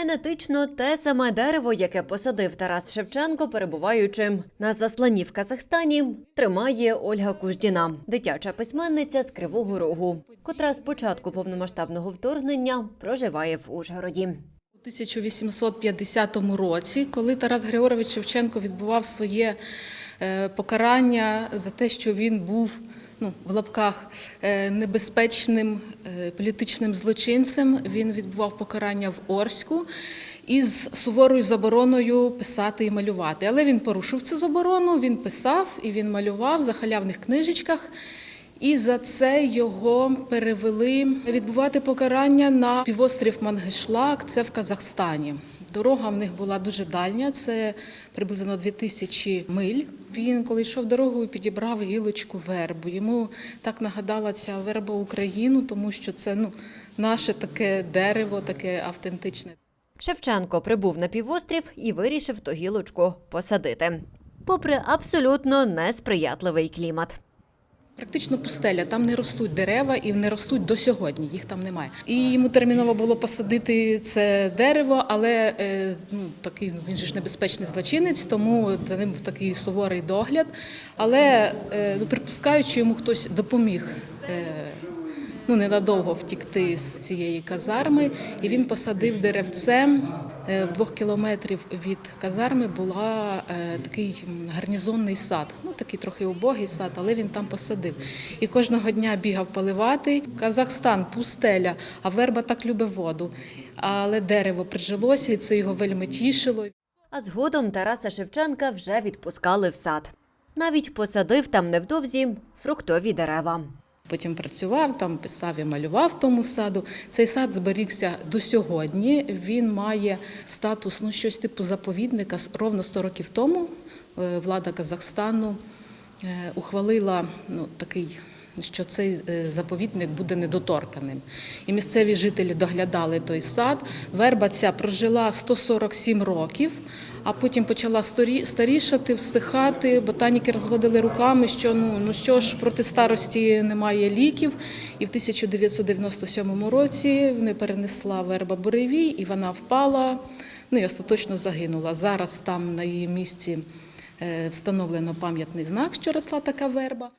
Генетично те саме дерево, яке посадив Тарас Шевченко, перебуваючи на засланні в Казахстані, тримає Ольга Куждіна, дитяча письменниця з Кривого Рогу, котра з початку повномасштабного вторгнення проживає в Ужгороді. У 1850 році, коли Тарас Григорович Шевченко відбував своє е, покарання за те, що він був ну, в лапках е, небезпечним е, політичним злочинцем, він відбував покарання в Орську із суворою забороною писати і малювати. Але він порушив цю заборону, він писав і він малював в захалявних книжечках. І за це його перевели відбувати покарання на півострів Мангишлак, це в Казахстані. Дорога в них була дуже дальня, це приблизно 2000 миль. Він, коли йшов дорогою, підібрав гілочку вербу. Йому так нагадала ця верба Україну, тому що це ну, наше таке дерево, таке автентичне. Шевченко прибув на півострів і вирішив ту гілочку посадити. Попри абсолютно несприятливий клімат. Практично пустеля, там не ростуть дерева і не ростуть до сьогодні, їх там немає. І йому терміново було посадити це дерево, але е, ну, такий він же ж небезпечний злочинець, тому за ним в такий суворий догляд. Але е, ну, припускаючи, йому хтось допоміг. Ну, ненадовго втікти з цієї казарми, і він посадив деревце. Е, В двох кілометрів від казарми була е, такий гарнізонний сад. Ну такий трохи убогий сад, але він там посадив. І кожного дня бігав поливати. Казахстан, пустеля, а верба так любить воду. Але дерево прижилося, і це його вельми тішило. А згодом Тараса Шевченка вже відпускали в сад. Навіть посадив там невдовзі фруктові дерева. Потім працював там, писав і малював тому саду. Цей сад зберігся до сьогодні. Він має статус ну щось типу заповідника. Ровно 100 років тому е, влада Казахстану е, ухвалила ну такий. Що цей е, заповідник буде недоторканим, і місцеві жителі доглядали той сад. Верба ця прожила 147 років, а потім почала старі- старішати, всихати. Ботаніки розводили руками, що ну, ну що ж проти старості немає ліків. І в 1997 році не перенесла верба буревій, і вона впала. Ну і остаточно загинула. Зараз там на її місці е, встановлено пам'ятний знак, що росла така верба.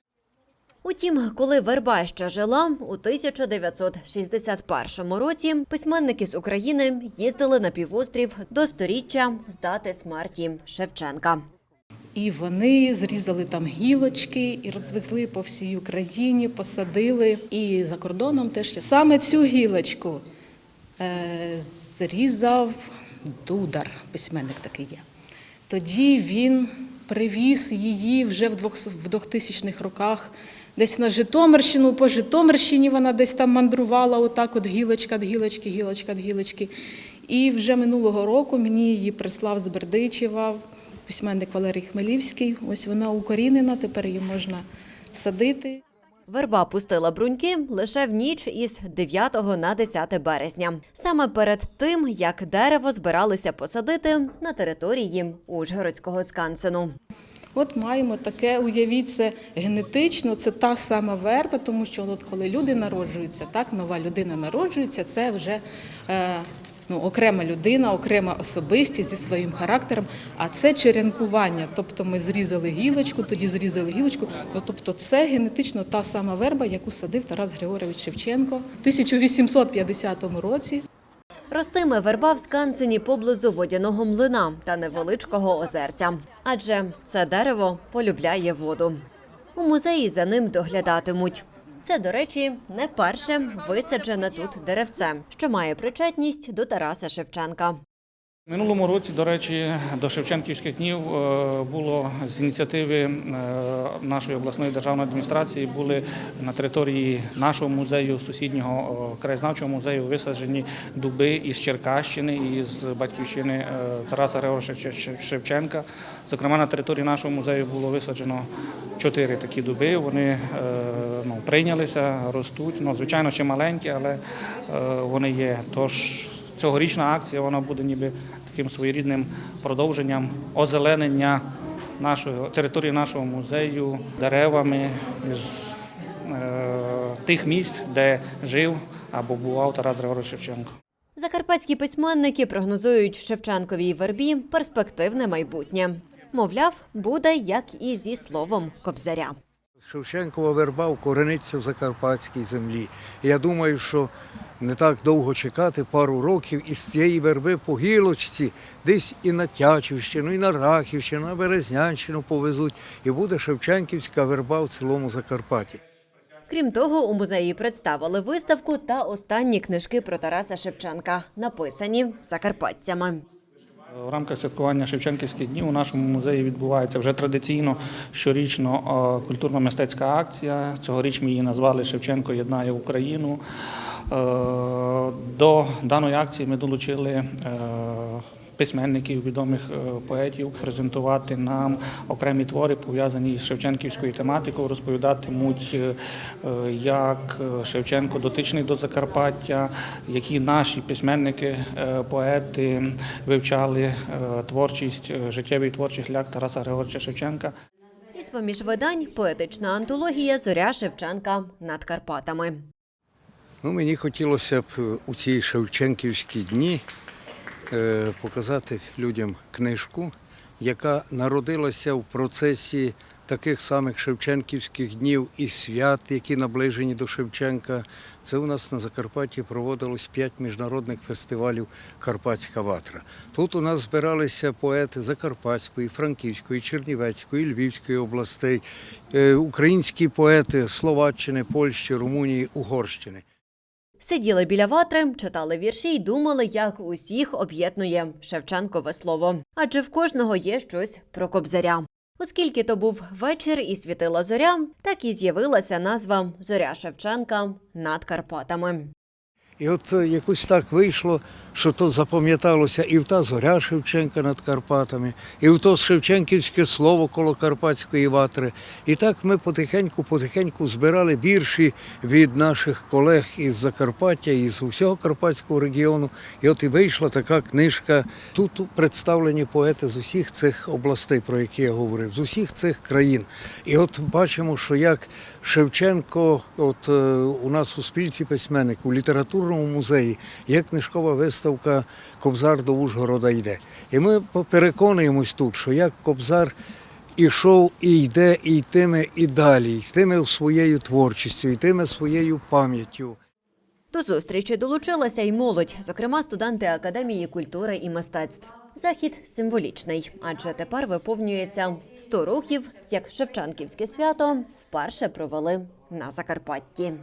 Утім, коли верба ще жила, у 1961 році письменники з України їздили на півострів до сторіччя з дати смерті Шевченка. І вони зрізали там гілочки і розвезли по всій Україні, посадили. І за кордоном теж саме цю гілочку е, зрізав Дудар, письменник такий є. Тоді він привіз її вже в 2000-х роках десь на Житомирщину, по Житомирщині вона десь там мандрувала, отак от гілочка від гілочки, гілочка від гілочки. І вже минулого року мені її прислав з Бердичева письменник Валерій Хмелівський. Ось вона укорінена, тепер її можна садити. Верба пустила бруньки лише в ніч із 9 на 10 березня, саме перед тим, як дерево збиралися посадити на території Ужгородського скансену. От маємо таке, уявіть, це генетично, це та сама верба, тому що от коли люди народжуються, так, нова людина народжується, це вже е, ну, окрема людина, окрема особистість зі своїм характером, а це черенкування. Тобто ми зрізали гілочку, тоді зрізали гілочку. Ну, тобто це генетично та сама верба, яку садив Тарас Григорович Шевченко в 1850 році. Ростиме верба в скансені поблизу водяного млина та невеличкого озерця, адже це дерево полюбляє воду. У музеї за ним доглядатимуть. Це, до речі, не перше висаджене тут деревце, що має причетність до Тараса Шевченка. Минулому році, до речі, до Шевченківських днів е, було з ініціативи е, нашої обласної державної адміністрації були на території нашого музею, сусіднього е, краєзнавчого музею висаджені дуби із Черкащини і з батьківщини Тараса Григоровича Шевченка. Зокрема, на території нашого музею було висаджено чотири такі дуби. Вони ну, прийнялися, ростуть. Ну, звичайно, ще маленькі, але вони є. Тож Цьогорічна акція вона буде ніби таким своєрідним продовженням озеленення нашої території нашого музею деревами з е, тих місць, де жив або бував Тарас Григорович Шевченко. Закарпатські письменники прогнозують Шевченковій вербі перспективне майбутнє. Мовляв, буде як і зі словом Кобзаря. Шевченкова верба вкорениться в закарпатській землі. Я думаю, що не так довго чекати, пару років, і з цієї верби по гілочці десь і на Тячівщину, і на Рахівщину, на Березнянщину повезуть. І буде Шевченківська верба в цілому Закарпатті. Крім того, у музеї представили виставку та останні книжки про Тараса Шевченка, написані закарпатцями. В рамках святкування Шевченківських днів у нашому музеї відбувається вже традиційно щорічно е, культурно-мистецька акція. Цьогоріч ми її назвали Шевченко єднає Україну. Е, До даної акції ми долучили е, письменників, відомих е, поетів, презентувати нам окремі твори, пов'язані з Шевченківською тематикою, розповідатимуть, е, як е, Шевченко дотичний до Закарпаття, які наші письменники, поети вивчали творчість, життєвий творчий шлях Тараса Григоровича Шевченка. І з-поміж видань поетична антологія Зоря Шевченка над Карпатами. Ну, мені хотілося б у ці Шевченківські дні показати людям книжку, яка народилася в процесі таких самих Шевченківських днів і свят, які наближені до Шевченка. Це у нас на Закарпатті проводилось п'ять міжнародних фестивалів Карпатська ватра. Тут у нас збиралися поети Закарпатської, Франківської, Чернівецької, Львівської областей, е, українські поети Словаччини, Польщі, Румунії, Угорщини. Сиділи біля ватри, читали вірші й думали, як усіх об'єднує Шевченкове слово. Адже в кожного є щось про кобзаря. Оскільки то був вечір і світила зоря, так і з'явилася назва Зоря Шевченка над Карпатами. І от е, якось так вийшло, що то запам'яталося і в та зоря Шевченка над Карпатами, і в то Шевченківське слово коло Карпатської ватри. І так ми потихеньку-потихеньку збирали вірші від наших колег із Закарпаття, із усього Карпатського регіону. І от і вийшла така книжка. Тут представлені поети з усіх цих областей, про які я говорив, з усіх цих країн. І от бачимо, що як Шевченко, от е, у нас у спільці письменник, у літературному музеї є книжкова виставка Кобзар до Ужгорода йде. І ми переконуємось тут, що як Кобзар ішов і йде, і йтиме і далі, йтиме своєю творчістю, йтиме своєю пам'яттю. До зустрічі долучилася й молодь, зокрема студенти Академії культури і мистецтв. Захід символічний, адже тепер виповнюється 100 років, як Шевченківське свято вперше провели на Закарпатті.